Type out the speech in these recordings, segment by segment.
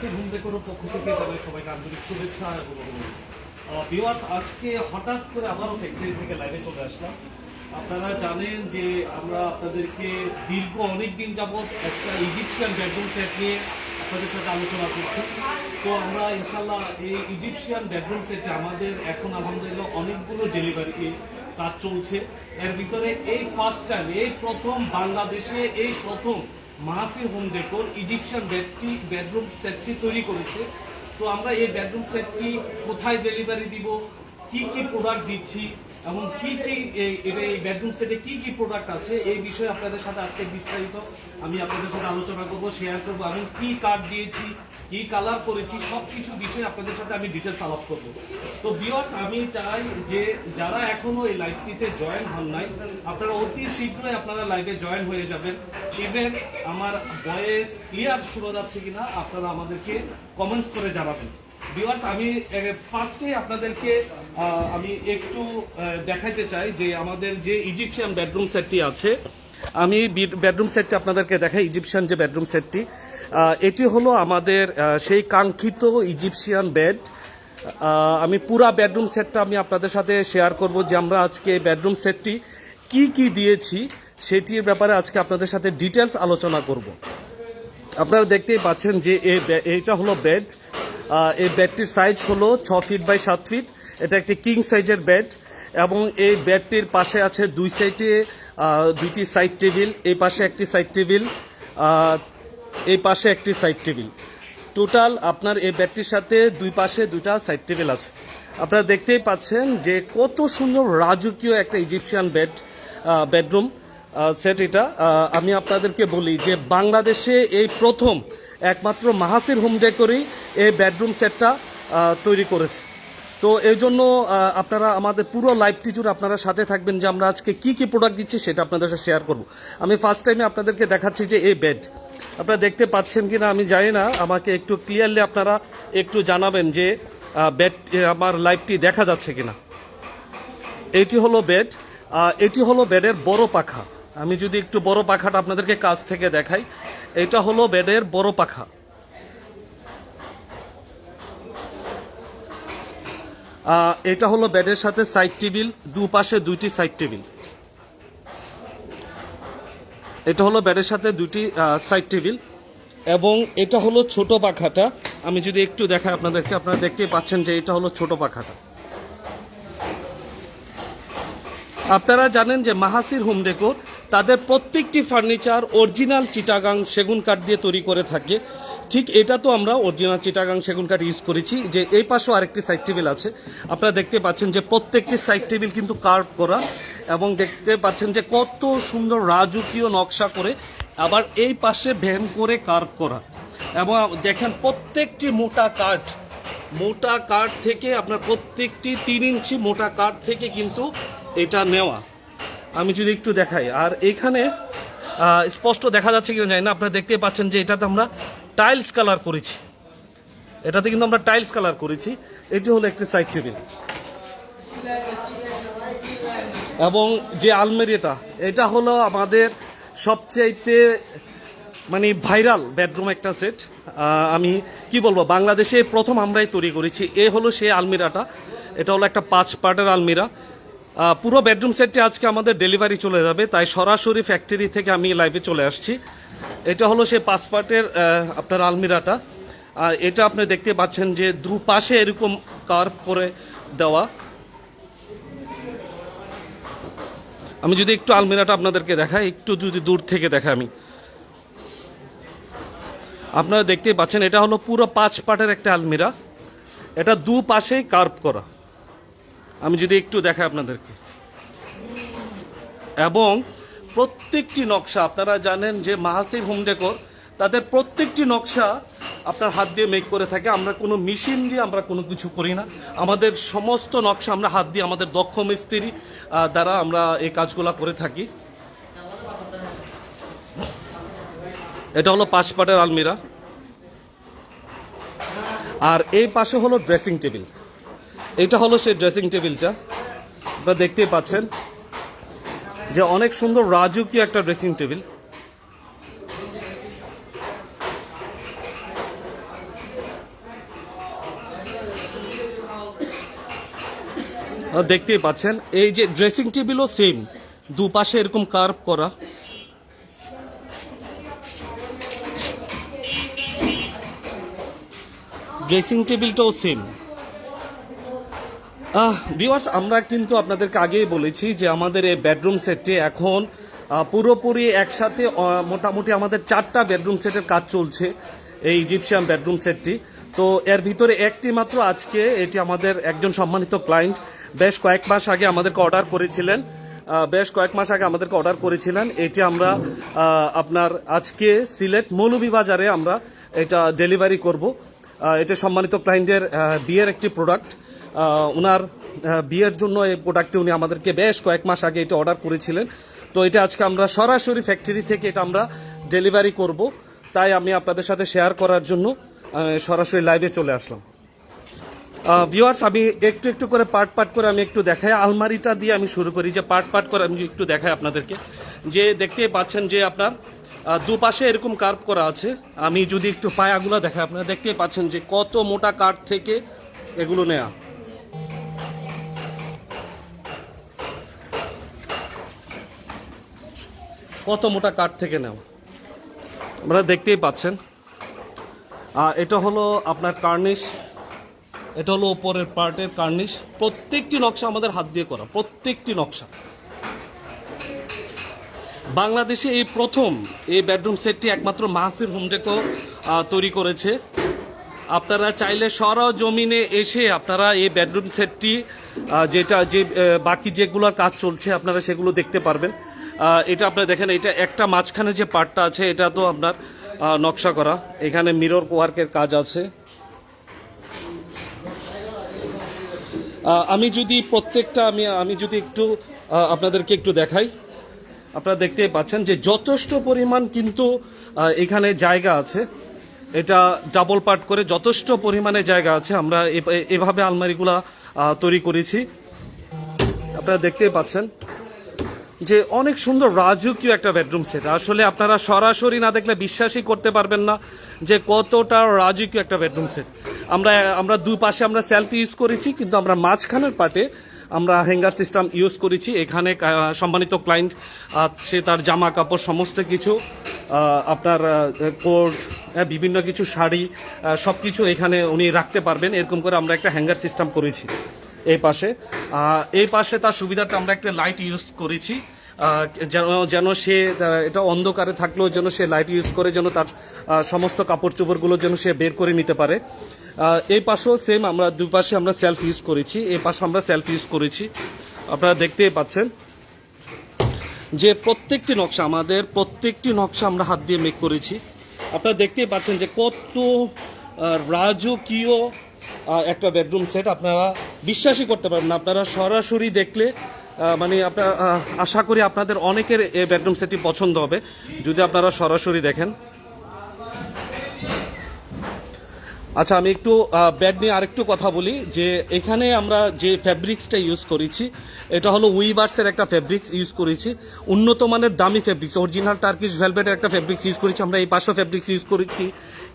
মাহাসির home ডেকোরের পক্ষ থেকে তাদের সবাইকে আন্তরিক শুভেচ্ছা এবং অভিনন্দন। আজকে হঠাৎ করে আবারও ফ্যাক্টরি থেকে লাইভে চলে আসলাম। আপনারা জানেন যে আমরা আপনাদেরকে দীর্ঘ অনেক দিন যাবৎ একটা ইজিপশিয়ান বেডরুম সেট নিয়ে আপনাদের সাথে আলোচনা করছি। তো আমরা ইনশাল্লাহ এই ইজিপশিয়ান বেডরুম সেটে আমাদের এখন আলহামদুলিল্লাহ অনেকগুলো ডেলিভারি কাজ চলছে। এর ভিতরে এই ফার্স্ট টাইম এই প্রথম বাংলাদেশে এই প্রথম মাহাসির হোম ডেকোর ইজিপশিয়ান বেডটি বেডরুম সেটটি তৈরি করেছে। তো আমরা এই বেডরুম সেটটি কোথায় ডেলিভারি দিব? কি কি প্রোডাক্ট দিচ্ছি? এবং কি কি এই বেডরুম সেটে কি কি প্রোডাক্ট আছে, এই বিষয়ে আপনাদের সাথে আজকে বিস্তারিত আমি আপনাদের সাথে আলোচনা করব শেয়ার করব, এবং কি কার্ড দিয়েছি, কি কালার করেছি সব কিছু বিষয়ে আপনাদের সাথে আমি ডিটেলস আলাপ করব। তো ভিউয়ার্স আমি চাই যে যারা এখনও এই লাইভটিতে জয়েন হন নাই, আপনারা অতি শীঘ্রই আপনারা লাইভে জয়েন হয়ে যাবেন। ইভেন আমার ভয়েস ক্লিয়ার শোনা যাচ্ছে কিনা, আপনারা আমাদেরকে কমেন্টস করে জানাবেন। ভিউয়ার্স আমি ফার্স্টে আপনাদেরকে আমি একটু দেখাইতে চাই যে আমাদের যে ইজিপশিয়ান বেডরুম সেটটি আছে, আমি বেডরুম সেটটি আপনাদেরকে দেখাই ইজিপশিয়ান যে বেডরুম সেটটি এটি হলো আমাদের সেই কাঙ্ক্ষিত ইজিপশিয়ান বেড আমি পুরা বেডরুম সেটটা আমি আপনাদের সাথে শেয়ার করব যে আমরা আজকে বেডরুম সেটটি কি কি দিয়েছি, সেটির ব্যাপারে আজকে আপনাদের সাথে ডিটেলস আলোচনা করব। আপনারা দেখতেই পাচ্ছেন যে এইটা হলো বেড এই বেডটির সাইজ হলো ছ ফিট বাই সাত ফিট এটা একটি কিং সাইজের বেড এবং এই বেডটির পাশে আছে দুই সাইডে দুইটি সাইড টেবিল এই পাশে একটি সাইড টেবিল এই পাশে একটি সাইড টেবিল টোটাল আপনার এই বেডটির সাথে দুই পাশে দুইটা সাইড টেবিল আছে। আপনারা দেখতেই পাচ্ছেন যে কত সুন্দর রাজকীয় একটা ইজিপশিয়ান বেড বেডরুম সেট এটা। আমি আপনাদেরকে বলি যে বাংলাদেশে এই প্রথম একমাত্র মাহাসির হোম ডেকোরই এই বেডরুম সেটটা তৈরি করেছে। তো এই জন্য আপনারা আমাদের পুরো লাইভটি জুড়ে আপনারা সাথে থাকবেন যে আমরা আজকে কি কি প্রোডাক্ট দিচ্ছি সেটা আপনাদের সাথে শেয়ার করব। আমি ফার্স্ট টাইমে আপনাদেরকে দেখাচ্ছি যে এই বেড আপনারা দেখতে পাচ্ছেন কি না আমি জানি না, আমাকে একটু ক্লিয়ারলি আপনারা একটু জানাবেন যে বেড আমার লাইভটি দেখা যাচ্ছে কিনা। এটি হলো বেড এটি হলো বেডের বড় পাখা। আমি যদি একটু বড় পাখাটা আপনাদেরকে কাছ থেকে দেখাই, এটা হলো বেডের বড় পাখা। এটা হলো বেডের সাথে সাইড টেবিল, দুপাশে দুইটি সাইড টেবিল। এটা হলো বেডের সাথে দুটি সাইড টেবিল এবং এটা হলো ছোট পাখাটা। আমি যদি একটু দেখাই আপনাদেরকে, আপনারা দেখতেই পাচ্ছেন যে এটা হলো ছোট পাখাটা। আপনারা জানেন যে মাহাসির হোম ডেকোর তাদের প্রত্যেকটি ফার্নিচার অরিজিনাল চিটাগাং সেগুন কাঠ দিয়ে তৈরি করে থাকে। ঠিক এটা তো আমরা অরিজিনাল চিটাগাং সেগুন কাঠ ইউজ করেছি। যে এই পাশেও আরেকটি সাইড টেবিল আছে। আপনারা দেখতে পাচ্ছেন যে প্রত্যেকটি সাইড টেবিল কিন্তু কার্ভ করা এবং দেখতে পাচ্ছেন যে কত সুন্দর রাজকীয় নকশা করে আবার এই পাশে ভ্যান করে কার্ভ করা। এবং দেখেন প্রত্যেকটি মোটা কাঠ মোটা কাঠ থেকে আপনার প্রত্যেকটি তিন ইঞ্চি মোটা কাঠ থেকে কিন্তু এটা নেওয়া। আমি যদি একটু দেখাই, আর এখানে স্পষ্ট দেখা যাচ্ছে কিনা জানি না, আপনারা দেখতে পাচ্ছেন যে এটাতে আমরা টাইলস কালার করেছি। এটাতে কিন্তু আমরা টাইলস কালার করেছি। এটি হলো একটি সাইড টেবিল এবং যে আলমারিটা, এটা হলো আমাদের সবচাইতে মানে ভাইরাল বেডরুম একটা সেট আমি কি বলব, বাংলাদেশে প্রথম আমরাই তৈরি করেছি। এ হলো সেই আলমিরাটা। এটা হলো একটা পাঁচ পার্টের আলমিরা। পুরো বেডরুম সেটটি আজকে আমাদের ডেলিভারি চলে যাবে, তাই সরাসরি ফ্যাক্টরি থেকে আমি লাইভে চলে আসছি। এটা হলো সেই পাঁচ পার্টের আপনার আলমিরাটা। আর এটা আপনি দেখতে পাচ্ছেন যে দুপাশে এরকম কার্ভ করে দেওয়া। আমি যদি একটু আলমিরাটা আপনাদেরকে দেখাই, একটু যদি দূর থেকে দেখাই আমি। আপনারা দেখতেই পাচ্ছেন, এটা হলো পুরো পাঁচ পাটের একটা আলমিরা। এটা দু পাশেই কার্ভ করা। আমি যদি একটু দেখাই আপনাদেরকে। এবং প্রত্যেকটি নকশা, আপনারা জানেন যে মাহাসির হোম ডেকোর, তাদের প্রত্যেকটি নকশা আপনার হাত দিয়ে মেক করে থাকে। আমরা কোনো মেশিন দিয়ে আমরা কোনো কিছু করি না। আমাদের সমস্ত নকশা আমরা হাত দিয়ে, আমাদের দক্ষ মিস্ত্রি দ্বারা আমরা এই কাজগুলো করে থাকি। এটা হলো পাঁচ পাটের আলমিরা। আর এই পাশে হলো ড্রেসিং টেবিল। এটা হলো সেই ড্রেসিং টেবিলটা আপনারা দেখতেই পাচ্ছেন যে অনেক সুন্দর রাজকীয় একটা ড্রেসিং টেবিল দেখতেই পাচ্ছেন, এই যে ড্রেসিং টেবিলও সেম দুপাশে এরকম কার্ভ করা। ড্রেসিং টেবিলটাও সেম ভিউয়ার্স আমরা কিন্তু আপনাদেরকে আগেই বলেছি যে আমাদের এই বেডরুম সেটটি এখন পুরোপুরি একসাথে মোটামুটি আমাদের চারটা বেডরুম সেটের কাজ চলছে এই ইজিপশিয়ান বেডরুম সেটটি তো এর ভিতরে একটি মাত্র আজকে, এটি আমাদের একজন সম্মানিত ক্লায়েন্ট বেশ কয়েক মাস আগে আমাদেরকে অর্ডার করেছিলেন। বেশ কয়েক মাস আগে আমাদেরকে অর্ডার করেছিলেন। এটি আমরা আপনার আজকে সিলেট মৌলভীবাজারে আমরা এটা ডেলিভারি করব। এটা সম্মানিত ক্লায়েন্টের বিয়ের একটি প্রোডাক্ট ওনার বিয়ের জন্য এই প্রোডাক্টটি উনি আমাদেরকে বেশ কয়েক মাস আগে এটা অর্ডার করেছিলেন। তো এটা আজকে আমরা সরাসরি ফ্যাক্টরি থেকে এটা আমরা ডেলিভারি করব। তাই আমি আপনাদের সাথে শেয়ার করার জন্য সরাসরি লাইভে চলে আসলাম। ভিউয়ার্স আমি একটু একটু করে পার্ট পার্ট করে আমি একটু দেখাই। আলমারিটা দিয়ে আমি শুরু করি, যে পার্ট পার্ট করে আমি একটু দেখাই আপনাদেরকে। যে দেখতেই পাচ্ছেন যে আপনার দুপাশে এরকম কার্ভ করা আছে। আমি যদি একটু পায়াগুলো দেখাই, আপনারা দেখতেই পাচ্ছেন যে কত মোটা কাঠ থেকে এগুলো নেয়া। কত মোটা কাঠ থেকে নেওয়া? আপনারা দেখতেই পাচ্ছেন। আহ, এটা হলো আপনার কার্নিশ। এটা হলো ওপরের পার্টের কার্নিশ। প্রত্যেকটি নকশা আমাদের হাত দিয়ে করা প্রত্যেকটি নকশা। বাংলাদেশে এই প্রথম এই বেডরুম সেটটি একমাত্র মাহাসির হোমডেকো তৈরি করেছে। আপনারা চাইলে সরজমিনে এসে আপনারা এই বেডরুম সেটটি যেটা যে বাকি যেগুলো কাজ চলছে আপনারা সেগুলো দেখতে পারবেন। এটা আপনারা দেখেন, এটা একটা মাঝখানে যে পার্টটা আছে, এটা তো আপনার নকশা করা। এখানে মিরর ওয়ার্কের কাজ আছে। আমি যদি প্রত্যেকটা, আমি আমি যদি একটু আপনাদেরকে একটু দেখাই। আপনারা দেখতেই পাচ্ছেন যে যথেষ্ট পরিমাণ কিন্তু এখানে জায়গা আছে। এটা ডাবল পার্ট করে যথেষ্ট পরিমাণে জায়গা আছে। আমরা এভাবে আলমারিগুলা তৈরি করেছি। আপনারা দেখতেই পাচ্ছেন। যে অনেক সুন্দর রাজকীয় একটা বেডরুম সেট আসলে আপনারা সরাসরি না দেখলে বিশ্বাসই করতে পারবেন না যে কতটা রাজকীয় একটা বেডরুম সেট আমরা আমরা দুই পাশে আমরা সেলফি ইউজ করেছি, কিন্তু আমরা মাঝখানের পাটে আমরা হ্যাঙ্গার সিস্টেম ইউজ করেছি। এখানে সম্মানিত ক্লায়েন্ট সে তার জামা কাপড় সমস্ত কিছু আপনার কোট বিভিন্ন কিছু শাড়ি সব কিছু এখানে উনি রাখতে পারবেন। এরকম করে আমরা একটা হ্যাঙ্গার সিস্টেম করেছি এই পাশে। এই পাশে তার সুবিধাটা আমরা একটা লাইট ইউজ করেছি। যেন যেন সে এটা অন্ধকারে থাকলেও যেন সে লাইট ইউজ করে, যেন তার সমস্ত কাপড় চোপড়গুলো যেন সে বের করে নিতে পারে। এই পাশেও সেম আমরা, দুই পাশে আমরা সেলফ ইউজ করেছি। এই পাশে আমরা সেলফ ইউজ করেছি। আপনারা দেখতেই পাচ্ছেন যে প্রত্যেকটি নকশা, আমাদের প্রত্যেকটি নকশা আমরা হাত দিয়ে মেক করেছি। আপনারা দেখতেই পাচ্ছেন যে কত রাজকীয় একটা বেডরুম সেট আপনারা বিশ্বাসই করতে পারবেন না। আপনারা সরাসরি দেখলে মানে আপনার আশা করি আপনাদের অনেকের এই বেডরুম সেটটি পছন্দ হবে। যদি আপনারা সরাসরি দেখেন। আচ্ছা আমি একটু ব্যাড নিয়ে আরেকটু কথা বলি যে এখানে আমরা যে ফ্যাব্রিক্সটা ইউজ করেছি, এটা হলো উইভার্সের একটা ফ্যাব্রিক্স ইউজ করেছি। উন্নত মানের দামি ফ্যাব্রিক্স অরিজিনাল টার্কিশ ভেলভেটের একটা ফ্যাব্রিক্স ইউজ করেছি। আমরা এই পাশেও ফ্যাব্রিক্স ইউজ করেছি।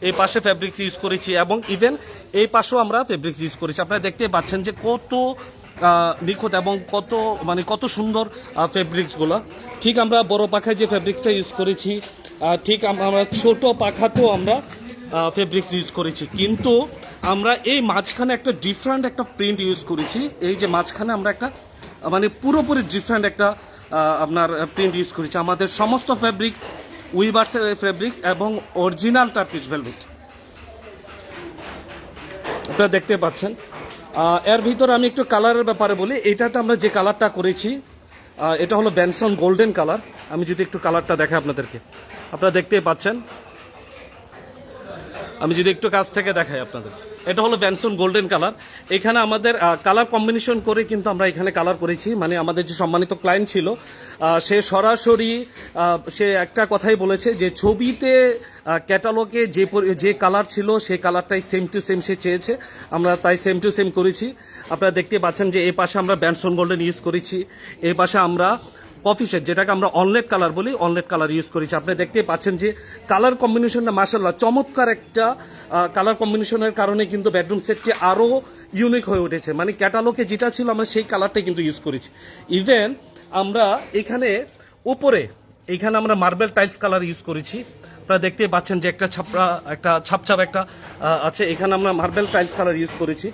এই পাশে ফ্যাব্রিক্স ইউজ করেছি এবং ইভেন এই পাশেও আমরা ফেব্রিক্স ইউজ করেছি। আপনারা দেখতে পাচ্ছেন যে কত নিখুঁত এবং কত মানে কত সুন্দর ফেব্রিক্সগুলো ঠিক আমরা বড় পাখায় যে ফেব্রিক্সটা ইউজ করেছি ঠিক আমরা ছোট পাখাতেও আমরা ফেব্রিক্স ইউজ করেছি। কিন্তু আমরা এই মাঝখানে একটা ডিফারেন্ট একটা প্রিন্ট ইউজ করেছি। এই যে মাঝখানে আমরা একটা মানে পুরোপুরি ডিফারেন্ট একটা আপনার প্রিন্ট ইউজ করেছি। আমাদের সমস্ত ফেব্রিক্স উইভার্সের ফেব্রিক্স এবং অরিজিনাল টার্কিশ ভেলভেট আপনারা দেখতে পাচ্ছেন। এর ভিতর আমি একটু কালারের ব্যাপারে বলি। এটাতে আমরা যে কালারটা করেছি এটা হলো ব্যানসন গোল্ডেন কালার আমি যদি একটু কালারটা দেখাই আপনাদেরকে। আপনারা দেখতেই পাচ্ছেন আমি যদি একটু কাছ থেকে দেখাই আপনাদের। এটা হলো ব্যানসন গোল্ডেন কালার এখানে আমাদের কালার কম্বিনেশন করে কিন্তু আমরা এখানে কালার করেছি। মানে আমাদের যে সম্মানিত ক্লায়েন্ট ছিল সে সরাসরি সে একটা কথাই বলেছে যে ছবিতে ক্যাটালগে যে যে কালার ছিল সেই কালারটাই সেম টু সেম সে চেয়েছে। আমরা তাই সেম টু সেম করেছি। আপনারা দেখতে পাচ্ছেন যে এ পাশে আমরা ব্যানসন গোল্ডেন ইউজ করেছি। এ পাশে আমরা কফি শেড যেটাকে আমরা অনলেট কালার বলি, অনলেট কালার ইউজ করেছি। আপনি দেখতেই পাচ্ছেন যে কালার কম্বিনেশনটা মাসাল্লাহ চমৎকার একটা কালার কম্বিনেশনের কারণে কিন্তু বেডরুম সেটটি আরও ইউনিক হয়ে উঠেছে। মানে ক্যাটালগে যেটা ছিল, আমরা সেই কালারটাই কিন্তু ইউজ করেছি। ইভেন আমরা এখানে উপরে, এখানে আমরা মার্বেল টাইলস কালার ইউজ করেছি। আপনারা দেখতেই পাচ্ছেন যে একটা ছাপড়া, একটা ছাপছাপ একটা আছে। এখানে আমরা মার্বেল টাইলস কালার ইউজ করেছি।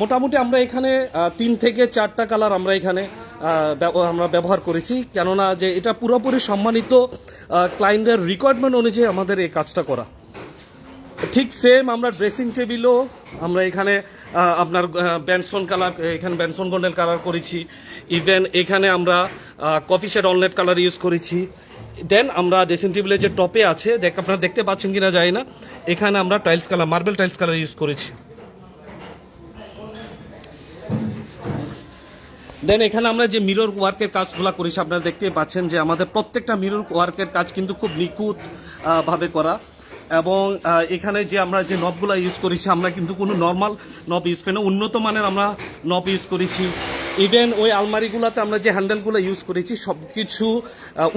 মোটামুটি আমরা এখানে তিন থেকে চারটা কালার আমরা এখানে আমরা ব্যবহার করেছি। কেননা যে এটা পুরোপুরি সম্মানিত ক্লায়েন্টের রিকোয়ারমেন্ট অনুযায়ী আমাদের এই কাজটা করা। ঠিক সেম আমরা ড্রেসিং টেবিলও আমরা এখানে আপনার ব্যানসন কালার এখানে ব্যানসন গোল্ডেন কালার করেছি। ইভেন এখানে আমরা কফি শেড অনলেট কালার ইউজ করেছি। দেন আমরা ড্রেসিং টেবিলের যে টপে আছে, দেখ, আপনারা দেখতে পাচ্ছেন কিনা যায় না। এখানে আমরা tiles colour marble tiles colour use করেছি। দেন এখানে আমরা যে মিরর ওয়ার্কের কাজগুলো করেছি আপনারা দেখতে পাচ্ছেন যে আমাদের প্রত্যেকটা মিরর ওয়ার্কের কাজ কিন্তু খুব নিখুঁত ভাবে করা। এবং এখানে যে আমরা যে নবগুলো ইউজ করেছি, আমরা কিন্তু কোনো নর্মাল নব ইউজ করি না, উন্নত মানের আমরা নব ইউজ করেছি। ইভেন ওই আলমারিগুলোতে আমরা যে হ্যান্ডেলগুলো ইউজ করেছি সব কিছু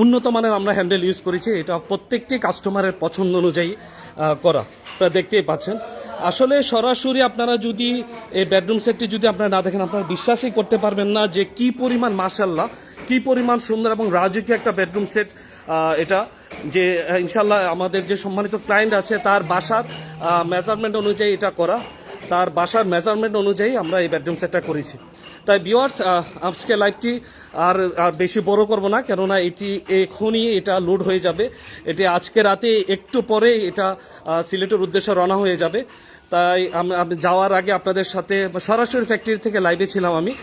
উন্নত মানের আমরা হ্যান্ডেল ইউজ করেছি, এটা প্রত্যেকটি কাস্টমারের পছন্দ অনুযায়ী করা। আপনারা দেখতেই পাচ্ছেন। আসলে সরাসরি আপনারা যদি এই বেডরুম সেটটি যদি আপনারা না দেখেন, আপনারা বিশ্বাসই করতে পারবেন না যে কি পরিমাণ মাসাল্লাহ কি পরিমাণ সুন্দর এবং রাজকীয় একটা বেডরুম সেট এটা। যে ইনশাল্লাহ আমাদের যে সম্মানিত ক্লায়েন্ট আছে, তার বাসার মেজারমেন্ট অনুযায়ী এটা করা। তার বাসার মেজারমেন্ট অনুযায়ী আমরা এই বেডরুম সেটটা করেছি। তাই বিওয়ার্স আজকে লাইভটি আর আর বেশি বড় করব না, কেননা এটি এখনই এটা লোড হয়ে যাবে। এটি আজকে রাতে একটু পরে এটা সিলেটের উদ্দেশ্যে রওনা হয়ে যাবে। তাই আমি যাওয়ার আগে আপনাদের সাথে সরাসরি ফ্যাক্টরি থেকে লাইভে ছিলাম আমি।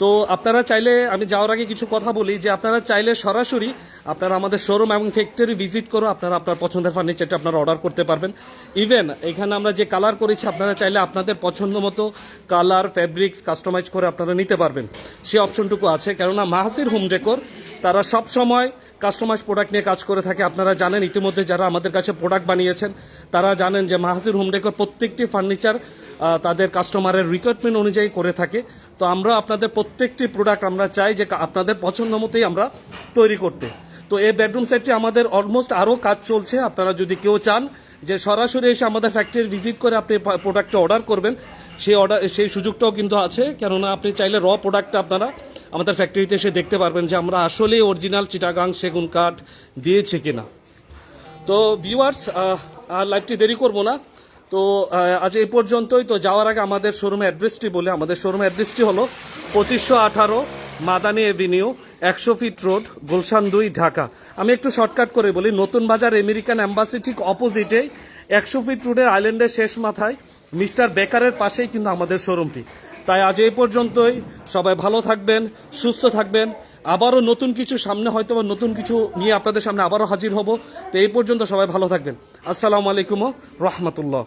তো আপনারা চাইলে, আমি যাওয়ার আগে কিছু কথা বলি, যে আপনারা চাইলে সরাসরি আপনারা আমাদের শোরুম এবং ফ্যাক্টরি ভিজিট করো, আপনারা আপনার পছন্দের ফার্নিচারটা আপনারা অর্ডার করতে পারবেন। ইভেন এখানে আমরা যে কালার করেছি, আপনারা চাইলে আপনাদের পছন্দ মতো কালার ফ্যাব্রিক্স কাস্টমাইজ করে আপনারা নিতে পারবেন। সেই অপশনটুকু আছে, কেননা মাহাসির হোম ডেকোর তারা সব সময় কাস্টমাইজ প্রোডাক্ট নিয়ে কাজ করে থাকে। আপনারা জানেন ইতিমধ্যে যারা আমাদের কাছে প্রোডাক্ট বানিয়েছেন, তারা জানেন যে মাহাসির হোম ডেকোর প্রত্যেকটি ফার্নিচার তাদের কাস্টমারের রিকোয়ারমেন্ট অনুযায়ী করে থাকে। তো আমরা আপনাদের প্রত্যেকটি প্রোডাক্ট আমরা চাই যে আপনাদের পছন্দ মতোই আমরা তৈরি করতে। তো এই বেডরুম সেটটি আমাদের অলমোস্ট আরও কাজ চলছে। আপনারা যদি কেউ চান যে সরাসরি এসে আমাদের ফ্যাক্টরি ভিজিট করে আপনি প্রোডাক্টটা অর্ডার করবেন, সেই অর্ডার সেই সুযোগটাও কিন্তু আছে। কেননা আপনি চাইলে র প্রোডাক্টটা আপনারা আমাদের ফ্যাক্টরিতে এসে দেখতে পারবেন যে আমরা আসলে অরিজিনাল চিটাগাং সেগুন কাঠ দিয়েছি কিনা। তো ভিউয়ার্স আর লাইভটি দেরি করব না। তো আজ এই পর্যন্তই। তো যাওয়ার আগে আমাদের শোরুমে অ্যাড্রেসটি বলে, আমাদের শোরুম অ্যাড্রেসটি হলো পঁচিশশো আঠারো মাদানি এভিনিউ একশো ফিট রোড গুলশান দুই, ঢাকা। আমি একটু শর্টকাট করে বলি, নতুন বাজার আমেরিকান অ্যাম্বাসি ঠিক অপোজিটে একশো ফিট রোডের আইল্যান্ডের শেষ মাথায় মিস্টার বেকারের পাশেই কিন্তু আমাদের শোরুমটি তাই আজ এই পর্যন্তই। সবাই ভালো থাকবেন, সুস্থ থাকবেন। আবারও নতুন কিছু সামনে হয়তো বা নতুন কিছু নিয়ে আপনাদের সামনে আবারও হাজির হব। তো এই পর্যন্ত সবাই ভালো থাকবেন। আসসালামু আলাইকুম রহমতুল্লাহ।